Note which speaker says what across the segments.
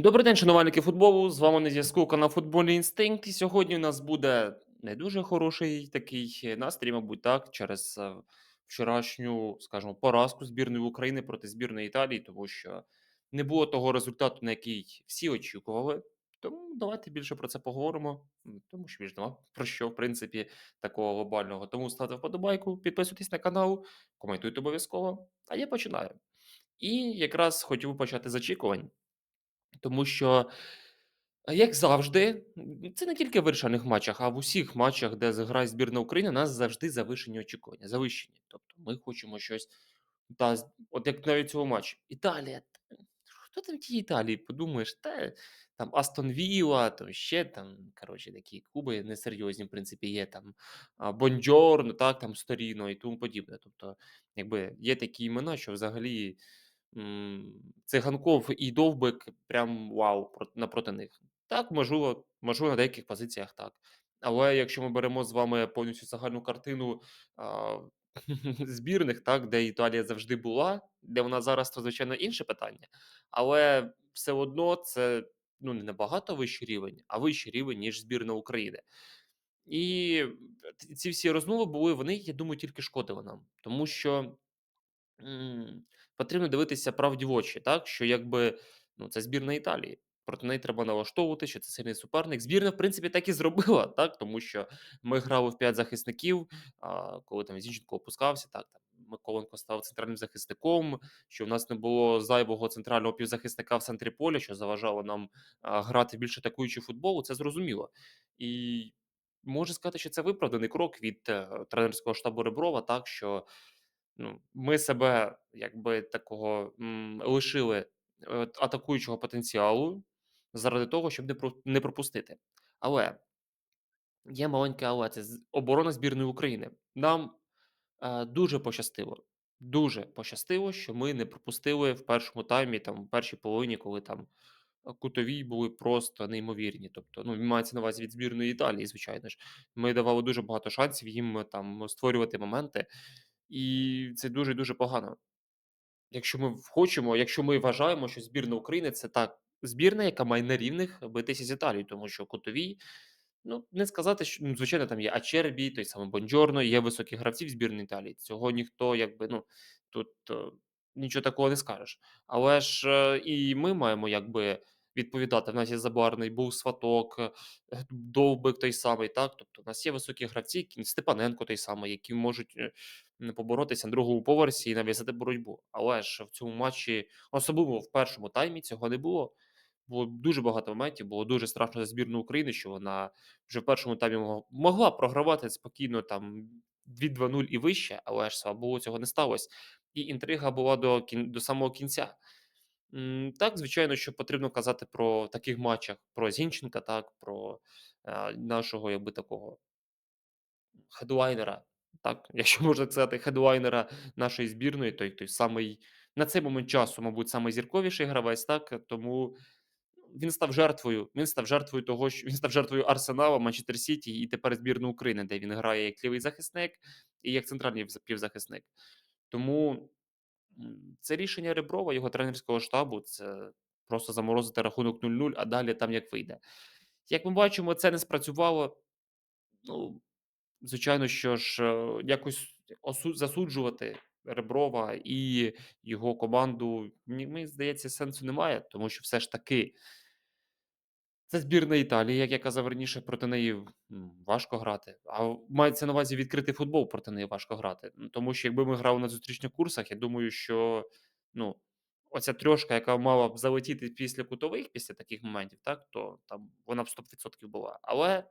Speaker 1: Добрий день, шанувальники футболу. З вами на зв'язку канал Футбольний Інстинкт. І сьогодні у нас буде не дуже хороший такий настрій, мабуть, так, через е, вчорашню, скажімо, поразку збірної України проти збірної Італії, тому що не було того результату, на який всі очікували. Тому давайте більше про це поговоримо, тому що більш нема про що, в принципі, такого глобального. Тому ставте вподобайку, підписуйтесь на канал, коментуйте обов'язково. А я починаю. І якраз хотів почати з очікувань. Тому що, е, як завжди, це не тільки в вирішальних матчах, а в усіх матчах, де зграє збірна України, у нас завжди завишені очікування. Завищені. Тобто ми хочемо щось. Та, от як навіть в цьому матчі. Італія. Хто там в тій Італії? Подумаєш, та там Астон Вілла, то ще там, коротше, такі клуби несерйозні, в принципі, є там Бонджорно, так, там Сторіно і тому подібне. Тобто, якби є такі імена, що взагалі Циганков і Довбик прям вау напроти них. Так, можливо можливо, на деяких позиціях так. Але якщо ми беремо з вами повністю загальну картину, а, збірних, так, де Італія завжди була, де вона зараз, то звичайно інше питання. Але все одно це, ну, не набагато вищий рівень, а вищий рівень, ніж збірна України. І ці всі розмови були, вони, я думаю, тільки шкодили нам, тому що Потрібно дивитися правді в очі, так, що якби, ну, це збірна Італії. Проти неї треба налаштовувати, що це сильний суперник. Збірна, в принципі, так і зробила, так, тому що ми грали в 5 захисників, а, коли там Зінченко опускався, так, там Миколенко став центральним захисником, що в нас не було зайвого центрального півзахисника в центрі поля, що заважало нам а, грати більш атакуючий футбол, це зрозуміло. І можу сказати, що це виправданий крок від е, тренерського штабу Реброва, так, що Ну, ми себе якби такого м, лишили е, атакуючого потенціалу заради того, щоб не про не пропустити. Але є маленьке але це з- оборона збірної України. Нам е, дуже пощастило. Дуже пощастило, що ми не пропустили в першому таймі, там, в першій половині, коли там е, кутові були просто неймовірні. Тобто, ну, мається на увазі від збірної Італії, звичайно ж. Ми давали дуже багато шансів їм е, там створювати моменти, і це дуже дуже погано. Якщо ми хочемо, якщо ми вважаємо, що збірна України це так збірна, яка має на рівних битися з Італією, тому що кутовій, ну не сказати, що ну, звичайно, там є Ачербі, той самий Бонджорно, є високі гравці в збірній Італії. Цього ніхто, якби ну тут е, нічого такого не скажеш. Але ж е, і ми маємо якби відповідати. В нас є Забарний, був Сваток, е, Довбик той самий. Так, тобто, у нас є високі гравці, Кін- Степаненко той самий, які можуть. е, поборотися на другому поверсі і нав'язати боротьбу. Але ж в цьому матчі, особливо в першому таймі, цього не було. Було дуже багато моментів, було дуже страшно за збірну України, що вона вже в першому таймі могла програвати спокійно там від 2-0 і вище, але ж слава Богу, цього не сталося. І інтрига була до кін... до самого кінця. Так, звичайно, що потрібно казати про таких матчах, про Зінченка, так, про е, нашого, якби такого хедлайнера, так, якщо можна сказати, хедлайнера нашої збірної, той той самий на цей момент часу, мабуть, найзірковіший гравець, так, тому він став жертвою. Він став жертвою того, що він став жертвою Арсенала, Манчестер Сіті і тепер збірної України, де він грає як лівий захисник і як центральний півзахисник. Тому, це рішення Реброва, його тренерського штабу, це просто заморозити рахунок 0-0, а далі там як вийде. Як ми бачимо, це не спрацювало. Ну, Звичайно, що ж, е, якось засуджувати Реброва і його команду, мені здається, сенсу немає, тому що все ж таки це збірна Італії, як я казав раніше, проти неї важко грати. А мається на увазі відкритий футбол, проти неї важко грати. Тому що якби ми грали на зустрічних курсах, я думаю, що ну, оця трьошка, яка мала б залетіти після кутових, після таких моментів, так, то там вона б 100% була. Але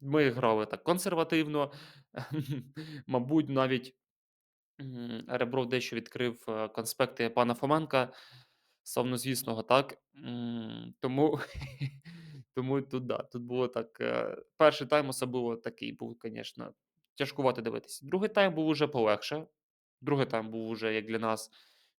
Speaker 1: ми грали так консервативно, мабуть, навіть, Ребров дещо відкрив, е, конспекти пана Фоменка, славнозвісного, так. Тому тому тут да, тут було так, е, перший тайм особливо такий був, звісно, тяжкувато дивитися. Другий тайм був уже полегше. Другий тайм був уже, як для нас,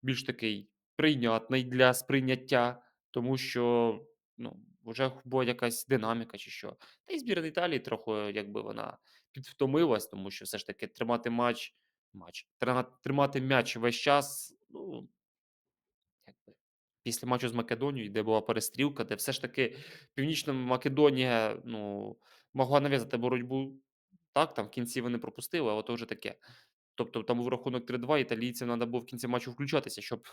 Speaker 1: більш такий прийнятний для сприйняття, тому що, ну, вже була якась динаміка чи що. Та й збірна Італії трохи, якби вона підвтомилась, тому що все ж таки тримати матч матч, тримати м'яч весь час, ну. Після матчу з Македонією, де була перестрілка, де все ж таки Північна Македонія, ну, могла нав'язати боротьбу. Так, там в кінці вони пропустили, але то вже таке. Тобто там був рахунок 3-2, італійцям надо було в кінці матчу включатися, щоб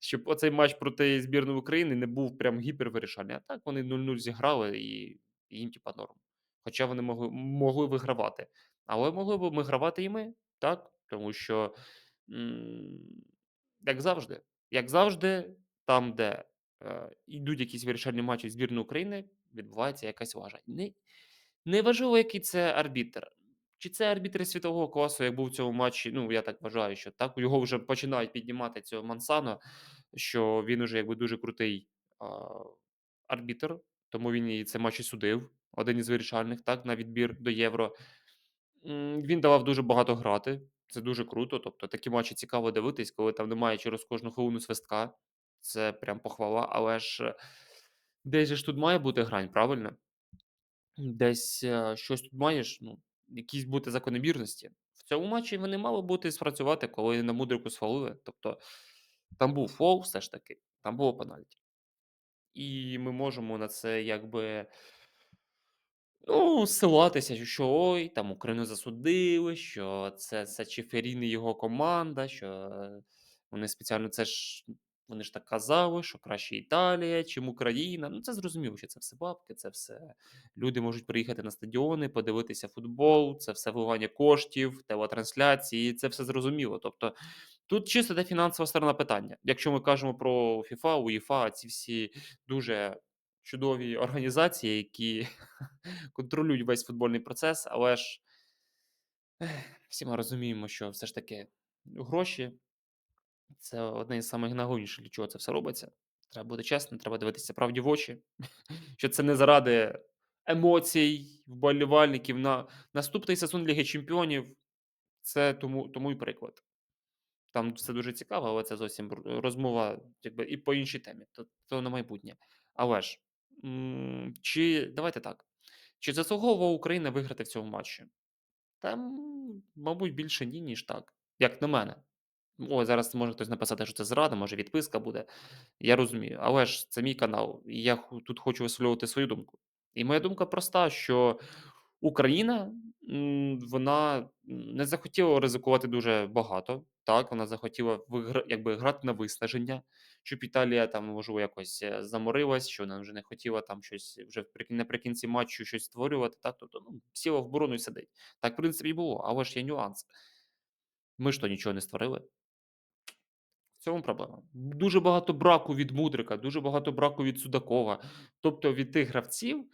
Speaker 1: щоб оцей матч проти збірної України не був прям гіпервирішальний. А так вони 0-0 зіграли і їм типа норм. Хоча вони могли могли вигравати. Але могли б вигравати і ми, так? Тому що, як завжди, як завжди, там, де, е, йдуть якісь вирішальні матчі збірної України, відбувається якась лажа. Не неважливо, який це арбітр. Чи це арбітр світового класу, як був в цьому матчі, ну, я так вважаю, що так, його вже починають піднімати цього Мансано, що він уже якби дуже крутий, а, арбітр, тому він і цей матч і судив, один із вирішальних, так, на відбір до Євро. Він давав дуже багато грати, це дуже круто. Тобто такі матчі цікаво дивитись, коли там немає через кожну хвилину свистка. Це прям похвала, але ж десь ж тут має бути грань, правильно? Десь, е, щось тут маєш, ну, якісь бути закономірності. В цьому матчі вони мали бути спрацювати, коли на Мудрику сфалили. Тобто там був фол все ж таки, там було пенальті. І ми можемо на це якби Ну, ссилатися, що ой, там Україну засудили, що це Сачеферін і його команда, що е, вони спеціально це ж вони ж так казали, що краще Італія, чим Україна. Ну, це зрозуміло, що це все бабки, це все люди можуть приїхати на стадіони, подивитися футбол, це все вливання коштів, телетрансляції, це все зрозуміло. Тобто тут чисто де фінансова сторона питання. Якщо ми кажемо про FIFA, УЄФА, ці всі дуже чудові організації, які контролюють весь футбольний процес, але ж всі ми розуміємо, що все ж таки гроші це одне із самих для чого це все робиться. Треба бути чесним, треба дивитися правді в очі, що це не заради емоцій, вболівальників на наступний сезон Ліги Чемпіонів. Це тому, тому і приклад. Там все дуже цікаво, але це зовсім розмова якби, і по іншій темі, то, то на майбутнє. Але ж, чи давайте так. Чи заслуговувала Україна виграти в цьому матчі? Там, мабуть, більше ні, ніж так. Як на мене. О, зараз може хтось написати, що це зрада, може відписка буде. Я розумію. Але ж це мій канал, і я тут хочу висловлювати свою думку. І моя думка проста, що Україна вона не захотіла ризикувати дуже багато. Так, вона захотіла вигра... якби грати на виснаження, щоб Італія там, можливо, якось е, заморилась, що вона вже не хотіла там щось вже наприкінці матчу щось створювати. Так, тобто ну, сіла в оборону і сидить. Так, в принципі, і було, але ж є нюанс. Ми ж то нічого не створили. В цьому проблема. Дуже багато браку від Мудрика, дуже багато браку від Судакова, тобто від тих гравців,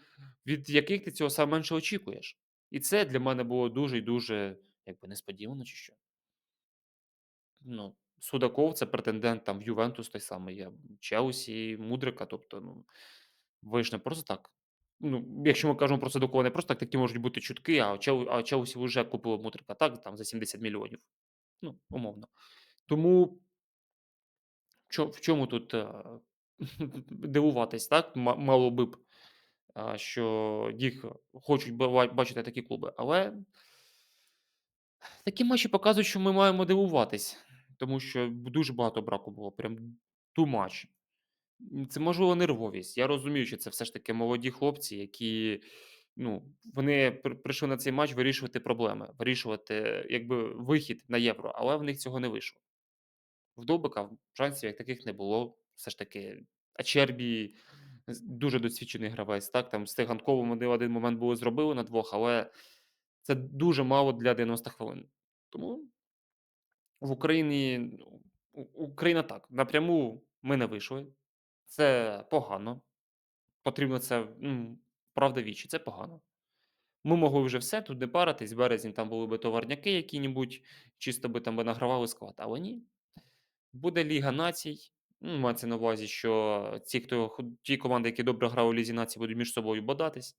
Speaker 1: від яких ти цього саме менше очікуєш. І це для мене було дуже і дуже якби несподівано, чи що. Ну, Судаков це претендент там в Ювентус той самий є, Челсі, Мудрика. Тобто, ну, ви ж не просто так. Ну, якщо ми кажемо про Судакова, не просто так, такі можуть бути чутки, а Чел, а Челсі вже купило Мудрика, так, там за 70 мільйонів. Ну, умовно. Тому в чому тут, дивуватись, так? Мало би б, що їх хочуть бачити такі клуби. Але такі матчі показують, що ми маємо дивуватись, тому що дуже багато браку було, прям too much. Це, можливо, нервовість. Я розумію, що це все ж таки молоді хлопці, які, ну, вони прийшли на цей матч вирішувати проблеми, вирішувати, якби, вихід на Євро, але в них цього не вийшло. В Довбика шансів як таких не було. Все ж таки, Ачербі з дуже досвідчений гравець, так, там з Циганковим вони в один момент були зробили на двох, але це дуже мало для 90 хвилин. Тому в Україні, Україна так, напряму ми не вийшли. Це погано. Потрібно це, правда вічі, це погано. Ми могли вже все, тут не паритись, березень там були би товарняки які-небудь, чисто би там би награвали склад, але ні. Буде Ліга націй. Ну, мається на увазі, що ті, хто ті команди, які добре грали у Лізі націй, будуть між собою бодатись.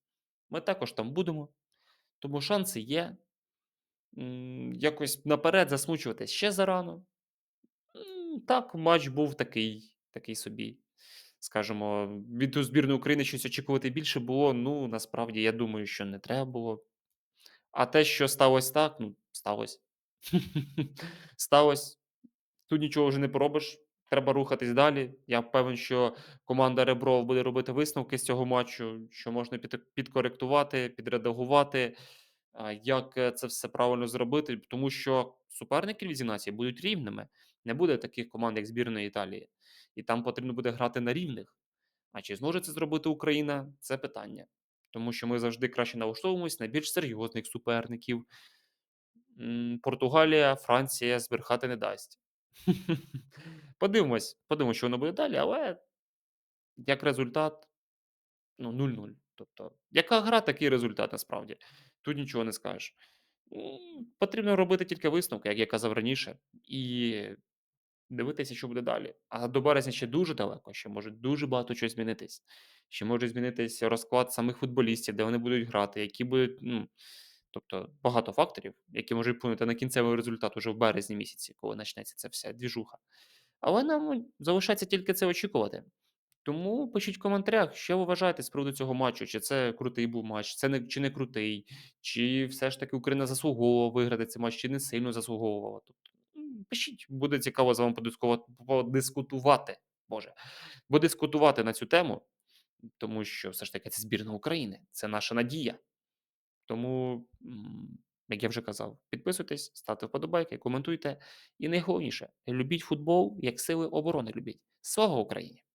Speaker 1: Ми також там будемо, тому шанси є. Якось наперед засмучуватись ще зарано. Так, матч був такий такий собі. Скажімо, від збірної України щось очікувати більше було. Ну, насправді, я думаю, що не треба було. А те, що сталося так, ну, сталося. Сталось. Тут нічого вже не поробиш. треба рухатись далі. Я певен, що команда Реброва буде робити висновки з цього матчу, що можна підкоректувати, підредагувати, як, е, це все правильно зробити. Тому що суперники Лізі націй будуть рівними. Не буде таких команд, як збірна Італії, і там потрібно буде грати на рівних. А чи зможе це зробити Україна- це питання. Тому що ми завжди краще налаштовуємось на більш серйозних суперників. Португалія, Франція збрехати не дасть. Подивимось, подивимось, що воно буде далі, але як результат, ну 0:0. Тобто, яка гра, такий результат насправді. Тут нічого не скажеш. Потрібно робити тільки висновки, як я казав раніше, і дивитися, що буде далі. А до березня ще дуже далеко, ще може дуже багато чого змінитись. Ще може змінитись розклад самих футболістів, де вони будуть грати, які будуть, ну тобто багато факторів, які можуть вплинути на кінцевий результат уже в березні місяці, коли начнеться ця вся двіжуха. Але нам залишається тільки це очікувати. Тому пишіть в коментарях, що ви вважаєте з приводу цього матчу. Чи це крутий був матч, це не чи не крутий, чи все ж таки Україна заслуговувала виграти цей матч, чи не сильно заслуговувала. Тобто, пишіть, буде цікаво з вами подискутувати, Боже, подискутувати на цю тему, тому що все ж таки це збірна України, це наша надія. Тому, як я вже казав, підписуйтесь, ставте вподобайки, коментуйте. І найголовніше, любіть футбол, як сили оборони любіть. Слава Україні!